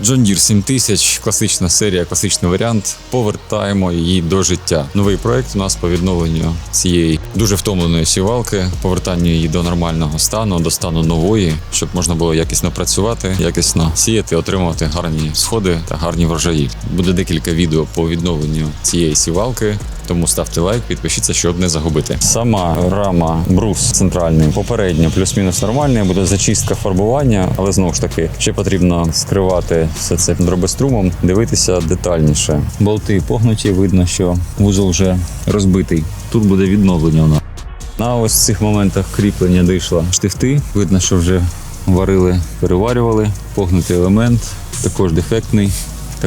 John Deere 7000, класична серія, класичний варіант. Повертаємо її до життя. Новий проект у нас по відновленню цієї дуже втомленої сівалки, повертанню її до нормального стану, до стану нової, щоб можна було якісно працювати, якісно сіяти, отримувати гарні сходи та гарні врожаї. Буде декілька відео по відновленню цієї сівалки. Тому ставте лайк, підпишіться, щоб не загубити. Сама рама брус центральний, попередньо плюс-мінус нормальний, буде зачистка фарбування, але знову ж таки ще потрібно скривати все це дробострумом, дивитися детальніше. Болти погнуті, видно, що вузол вже розбитий. Тут буде відновлення нас. На ось цих моментах кріплення дійшла штифти. Видно, що вже варили, переварювали. Погнутий елемент, також дефектний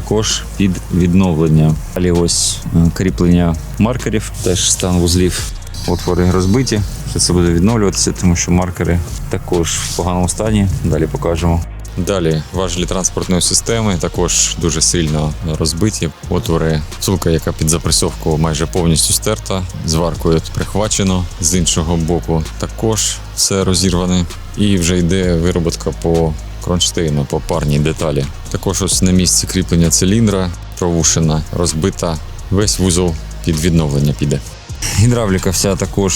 також під відновлення. Далі ось е, кріплення маркерів, теж стан вузлів. Отвори розбиті. Все це буде відновлюватися, тому що маркери також в поганому стані. Далі покажемо. Далі важелі транспортної системи також дуже сильно розбиті. Отвори, цулка, яка під запресьовку майже повністю стерта, зваркою прихвачено з іншого боку. Також все розірване. І вже йде вироботка по кронштейну, по парній деталі. Також ось на місці кріплення циліндра провушена, розбита. Весь вузол під відновлення піде. Гідравліка вся також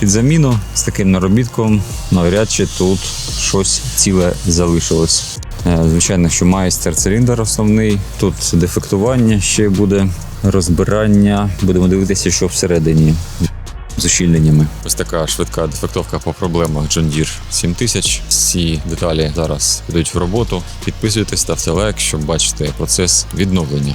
під заміну з таким наробітком. Навряд чи тут щось ціле залишилось. Е, Звичайно, що майстер циліндр основний. Тут дефектування ще буде, розбирання. Будемо дивитися, що всередині з ущільненнями. Ось така швидка дефектовка по проблемах John Deere 7000. Всі деталі зараз йдуть в роботу. Підписуйтесь, ставте лайк, щоб бачити процес відновлення.